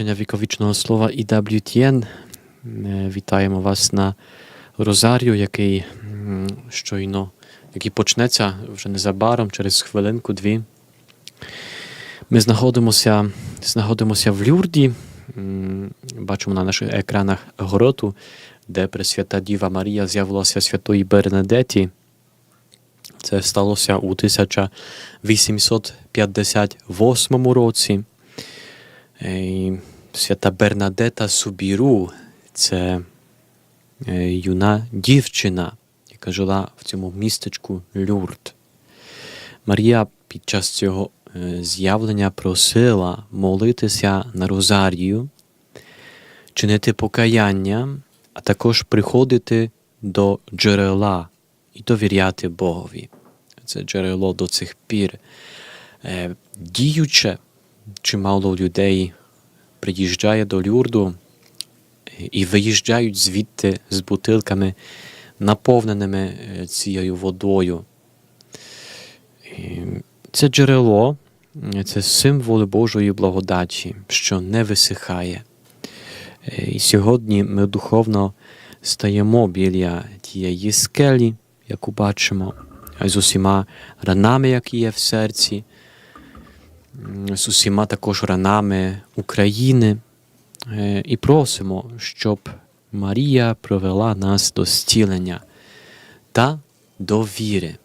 віковічного слова EWTN. Е, Вітаємо вас на Розарію, який щойно який почнеться вже незабаром, через хвилинку-дві. Ми знаходимося, знаходимося в Люрді. Бачимо на наших екранах гороту, де Пресвята Діва Марія з'явилася святої Бернадеті. Це сталося у 1858 році. Свята Бернадета Субіру це е, юна дівчина, яка жила в цьому містечку Люрд. Марія під час цього е, з'явлення просила молитися на Розарію, чинити покаяння, а також приходити до джерела і довіряти Богові. Це джерело до цих пір е, діюче, чимало людей приїжджає до Люрду і виїжджають звідти з бутилками, наповненими е, цією водою. Це джерело, е, це символ Божої благодаті, що не висихає. Е, І сьогодні ми духовно стаємо біля тієї скелі, яку бачимо, з усіма ранами, які є в серці, з усіма також ранами України, Е, і просимо, щоб Марія провела нас до зцілення та до віри.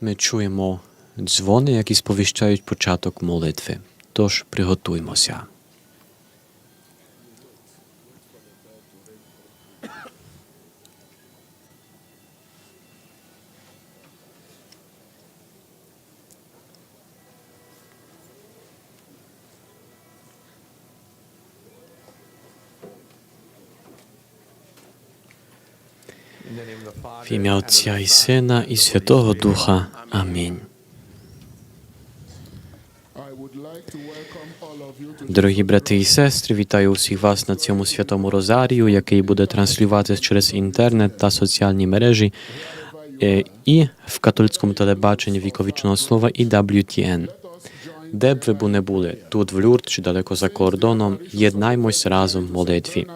Ми чуємо дзвони, які сповіщають початок молитви. Тож приготуймося. В ім'я Отця і Сина, і Святого Духа. Амінь. Дорогі брати і сестри, вітаю усіх вас на цьому святому Розарію, який буде транслюватися через інтернет та соціальні мережі е, і в католицькому телебаченні віковічного слова і WTN. Де б ви б не були, тут в Люрд чи далеко за кордоном, єднаймось разом в молитві.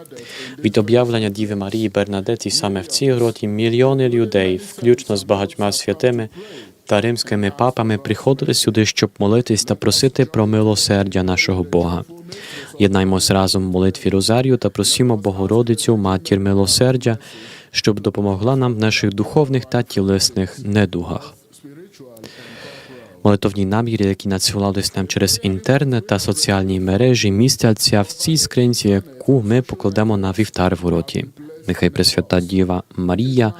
Від об'явлення Діви Марії Бернадеті саме в цій гроті мільйони людей, включно з багатьма святими та римськими папами, приходили сюди, щоб молитись та просити про милосердя нашого Бога. Єднаймось разом в молитві Розарію та просімо Богородицю, матір милосердя, щоб допомогла нам в наших духовних та тілесних недугах. Молитовні наміри, які надсилались нам через інтернет та соціальні мережі, містяться в цій скринці, яку ми покладемо на вівтар в роті. Нехай Пресвята Діва Марія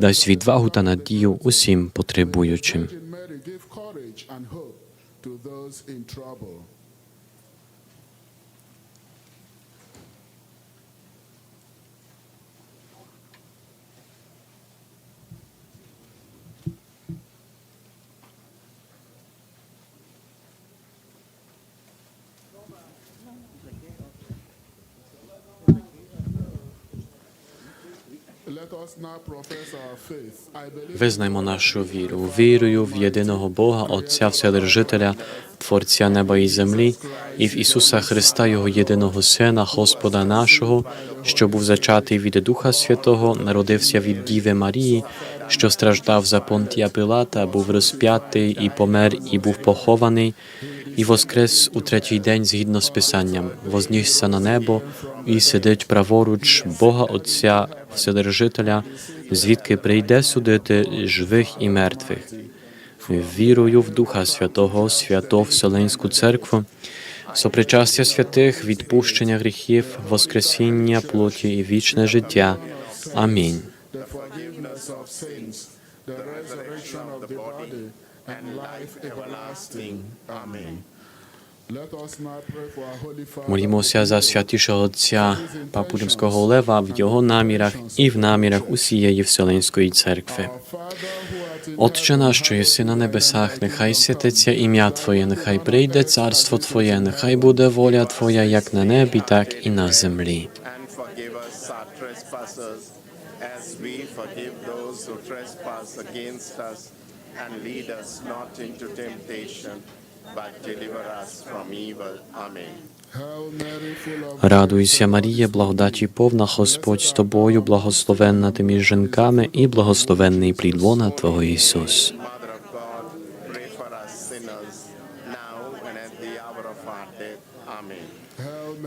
дасть відвагу та надію усім потребуючим. Визнаймо нашу віру, вірою в єдиного Бога, Отця Вседержителя, Творця неба і землі, і в Ісуса Христа, Його єдиного Сина, Господа нашого, що був зачатий від Духа Святого, народився від Діви Марії, що страждав за Понтія Пилата, був розп'ятий і помер, і був похований, і воскрес у третій день згідно з Писанням, вознісся на небо і сидить праворуч Бога Отця Вседержителя, звідки прийде судити живих і мертвих. Вірую в Духа Святого, свято Вселенську Церкву, сопричастя святих, відпущення гріхів, воскресіння плоті і вічне життя. Амінь. Forgiveness of sins, the resurrection of the body, and life everlasting. Amen. Молімося за святішого Отця Папу Римського Лева в його намірах і в намірах усієї Вселенської церкви. Отче наш, що єси на небесах, нехай святиться ім'я Твоє, нехай прийде царство Твоє, нехай буде воля Твоя, як на небі, так і на землі. and forgive us our trespasses as we forgive those who trespass against us. And lead us not into temptation, but deliver us from evil. Amen. Радуйся, Марія, благодаті повна, Господь з тобою, благословенна ти між жінками, і благословенний плід лона Твого Ісус. Mother of God, pray for us sinners, now and at the hour of our death. Amen. Hail Mary,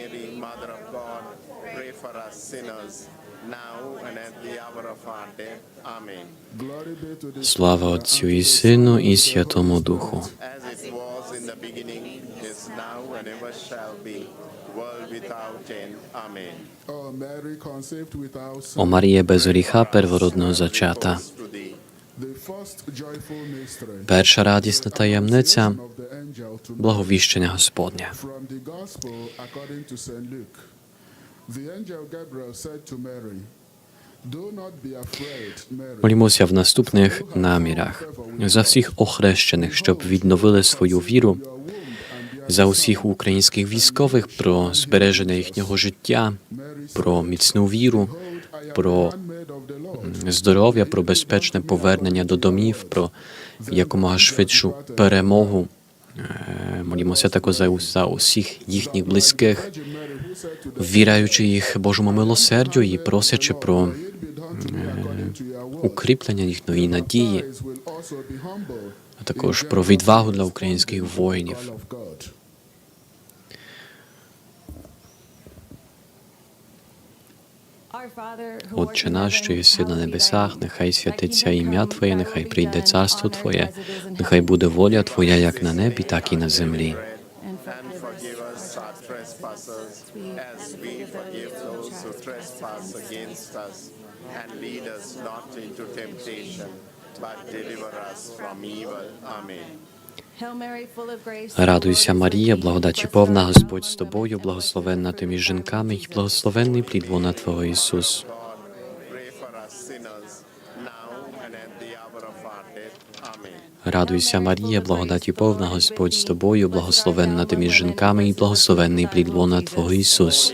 Слава Отцю і Сину, і Святому Духу. О Марія без гріха первородного зачата. Перша радісна таємниця благовіщення Господня. The angel Gabriel said to Mary, Mary. Молімося в наступних намірах за всіх охрещених, щоб відновили свою віру, за усіх українських військових про збереження їхнього життя, про міцну віру, про здоров'я, про безпечне повернення до домів, про якомога швидшу перемогу. Е, Молімося також за, за усіх їхніх близьких, ввіряючи їх Божому милосердю і просячи про укріплення їхньої надії, а також про відвагу для українських воїнів. Отче наш, що єси на небесах, нехай святиться ім'я Твоє, нехай прийде царство Твоє, нехай буде воля Твоя як на небі, так і на землі. Not into temptation, but deliver us from evil. Amen. Радуйся, Марія, благодаті повна, Господь з тобою, благословенна ти між жінками, і благословенний плід лона Твого Ісус. Радуйся, Марія, благодаті повна, Господь з тобою, благословенна ти між жінками, і благословенний плід лона Твого Ісус.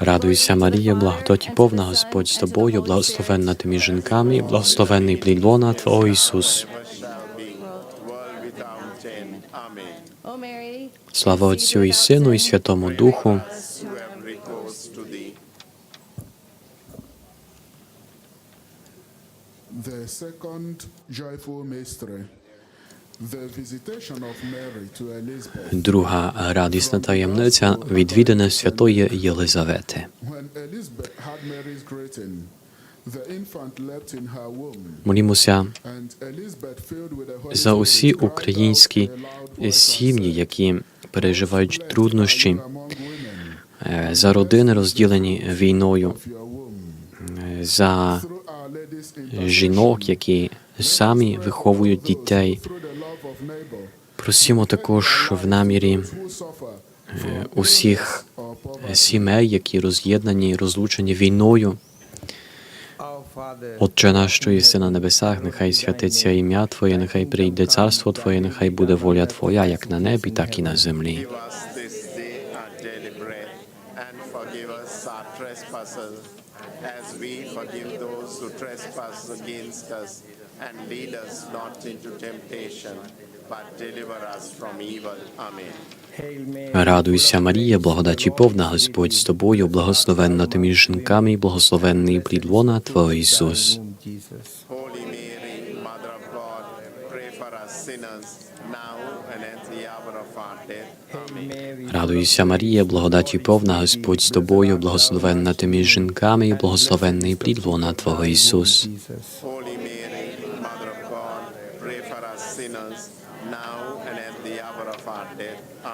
Радуйся, Марія, благодаті повна, Господь з тобою, благословенна ти між жінками, благословенний плід лона Твого Ісус. Слава Отцю і Сину, і Святому Духу. Second joyful mystery, Друга радісна таємниця відвідане святої Єлизавети. Молімося за усі українські сім'ї, які переживають труднощі, "Blessed are you among women, е, за родини, розділені війною, of your womb." е, за жінок, які самі виховують дітей. through the love of Просимо також в намірі е, усіх сімей, які роз'єднані, розлучені війною. Отче наш, що єси на небесах, нехай святиться ім'я Твоє, нехай прийде царство Твоє, нехай буде воля Твоя, як на небі, так і на землі. Trespass against us. And lead us not into temptation, but deliver us from evil. Amen. Радуйся, Марія, благодаті повна, Господь з тобою, благословенна ти між жінками, і благословенний плід лона Твого Ісус. Радуйся, Марія, благодаті повна, Господь з тобою, благословенна ти між жінками, і благословенний плід лона Твого Ісус. Holy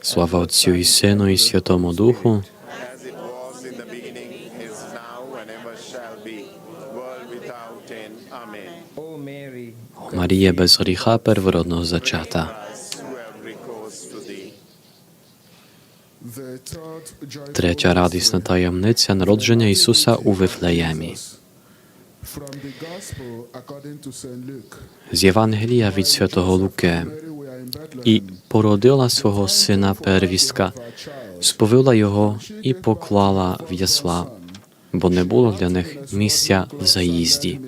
Слава Отцю і Сину, і Святому Духу. Марія без гріха первородного зачата. Третя радісна таємниця народження Ісуса у Вифлеємі. З Євангелія від святого Луки. І породила свого сина первістка, сповила його і поклала в ясла, бо не було для них місця в заїзді.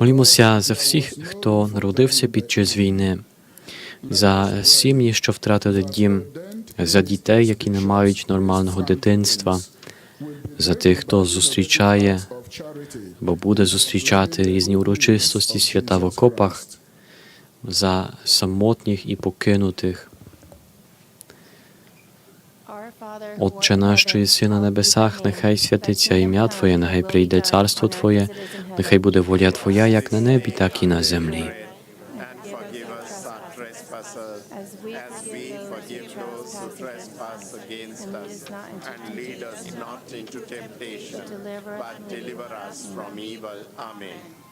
Молімося за всіх, хто народився під час війни, за сім'ї, що втратили дім, за дітей, які не мають нормального дитинства, за тих, хто зустрічає бо буде зустрічати різні урочистості свята в окопах, за самотніх і покинутих. Отче наш, що єси на небесах, нехай святиться ім'я Твоє, нехай прийде царство Твоє, нехай буде воля Твоя, як на небі, так і на землі. Amen.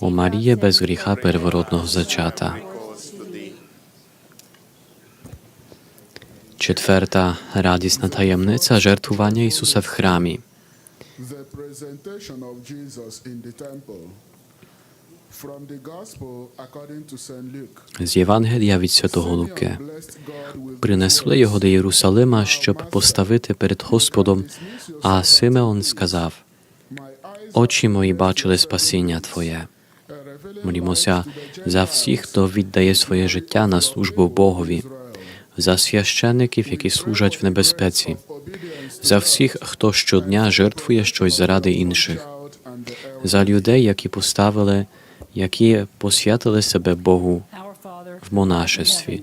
О Марія, без гріха первородного зачата. Четверта радісна таємниця жертвування Ісуса в храмі. З Євангелія від Святого Луки. Принесли його до Єрусалима, щоб поставити перед Господом. А Симеон сказав: Очі мої бачили спасіння Твоє. Молімося за всіх, хто віддає своє життя на службу Богові, за священиків, які служать в небезпеці, за всіх, хто щодня жертвує щось заради інших, за людей, які поставили, які посвятили себе Богу в монашестві.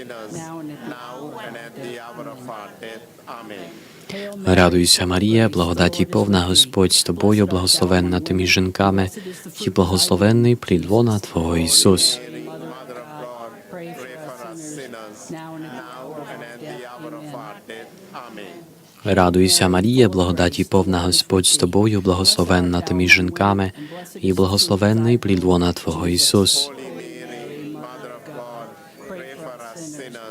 us now and at the hour of our death. Amen. Радуйся, Марія, благодаті повна, Господь з тобою, благословенна ти між жінками, і благословенний плід лона Твого Ісус. Радуйся, Марія, благодаті повна, Господь з тобою, благословенна ти між жінками, і благословенний плід лона Твого Ісус.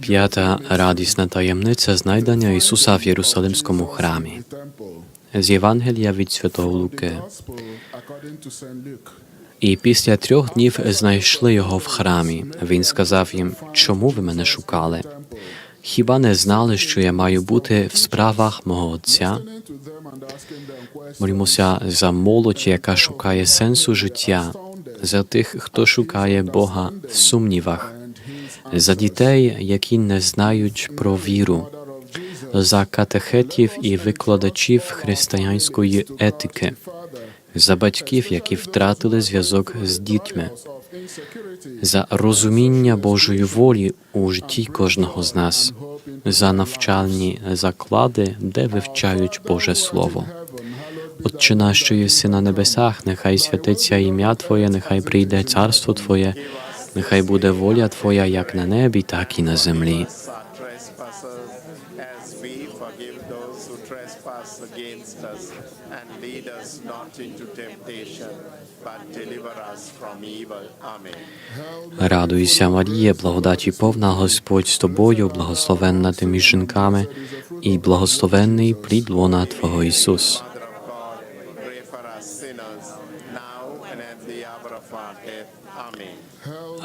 П'ята радісна таємниця знайдення Ісуса в Єрусалимському храмі. З Євангелія від Святого Луки. І після трьох днів знайшли його в храмі. Він сказав їм, чому ви мене шукали? Хіба не знали, що я маю бути в справах мого Отця? Молімося за молодь, яка шукає сенсу життя, за тих, хто шукає Бога в сумнівах, за дітей, які не знають про віру, за катехетів і викладачів християнської етики, за батьків, які втратили зв'язок з дітьми, за розуміння Божої волі у житті кожного з нас, за навчальні заклади, де вивчають Боже Слово. Отче наш, що єси на небесах, нехай святиться ім'я Твоє, нехай прийде царство Твоє, нехай буде воля Твоя як на небі, так і на землі. Радуйся, Марія, благодаті повна Господь з тобою, благословенна ти між жінками, і благословенний плід лона Твого Ісус. Mother of God, pray for us sinners, now and at the hour of our death. Amen.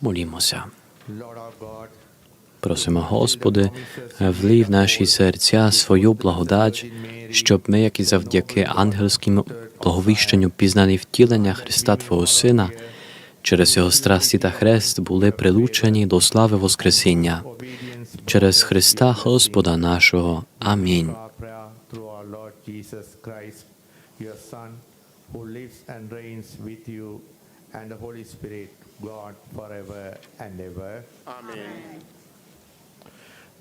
Молімося. Просимо, Господи, влий в наші серця свою благодать, щоб ми, як і завдяки ангельському благовіщенню пізнані втілення Христа Твого Сина, через Його страсті та хрест були прилучені до слави Воскресіння. Через Христа Господа нашого. Амінь. and the Holy Spirit, God, forever and ever. Amen.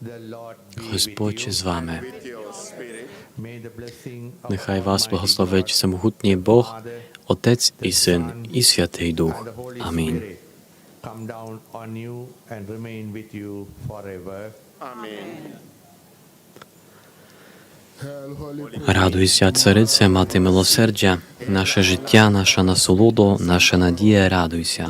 The Lord be Господь з you. вами. With your spirit, May the blessing of Нехай вас благословить всемогутній Бог, Отець і Син, і Святий Дух. the Holy Амінь. Spirit come down on you and remain with you forever. Amen. Hail, Holy Радуйся, царице, мати милосердя, наше життя, наша насолода, наша надія, радуйся.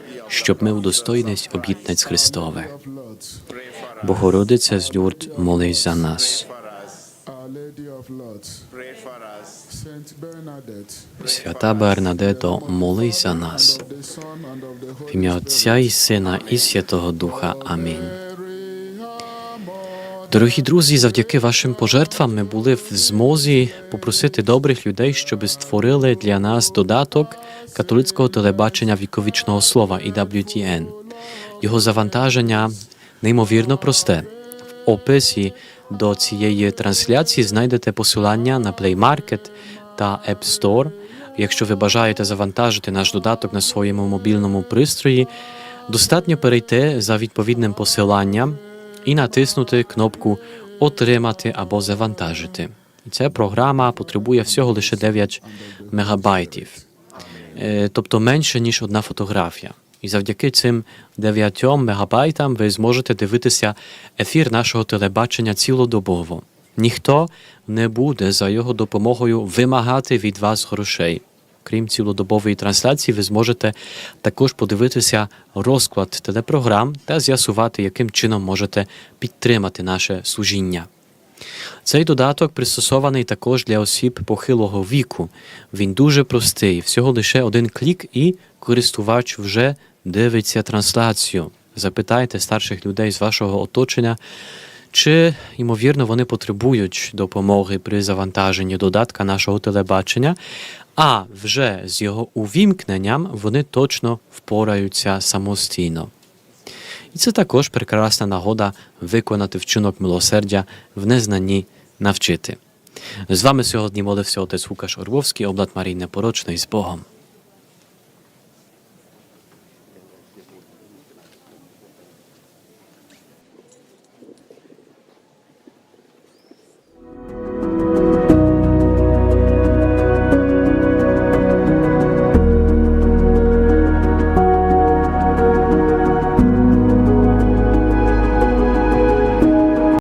щоб ми удостоїлись обітниць Христових. Богородице з Люрд, молись за нас. Свята Бернадето, молись за нас. В ім'я Отця і Сина і Святого Духа. Амінь. Дорогі друзі, завдяки вашим пожертвам ми були в змозі попросити добрих людей, щоб створили для нас додаток католицького телебачення віковічного слова EWTN. Його завантаження неймовірно просте. В описі до цієї трансляції знайдете посилання на Play Market та App Store. Якщо ви бажаєте завантажити наш додаток на своєму мобільному пристрої, достатньо перейти за відповідним посиланням і натиснути кнопку Отримати або завантажити. І ця програма потребує всього лише 9 мегабайтів, тобто менше ніж одна фотографія. І завдяки цим 9 мегабайтам ви зможете дивитися ефір нашого телебачення цілодобово. Ніхто не буде за його допомогою вимагати від вас грошей. Крім цілодобової трансляції, ви зможете також подивитися розклад телепрограм та з'ясувати, яким чином можете підтримати наше служіння. Цей додаток пристосований також для осіб похилого віку. Він дуже простий, всього лише один клік, і користувач вже дивиться трансляцію. Запитайте старших людей з вашого оточення, чи, ймовірно, вони потребують допомоги при завантаженні додатка нашого телебачення, а вже з його увімкненням вони точно впораються самостійно. І це також прекрасна нагода виконати вчинок милосердя в незнанні навчити. З вами сьогодні молився отець Лукаш Орвовський, облад Марії Непорочної з Богом.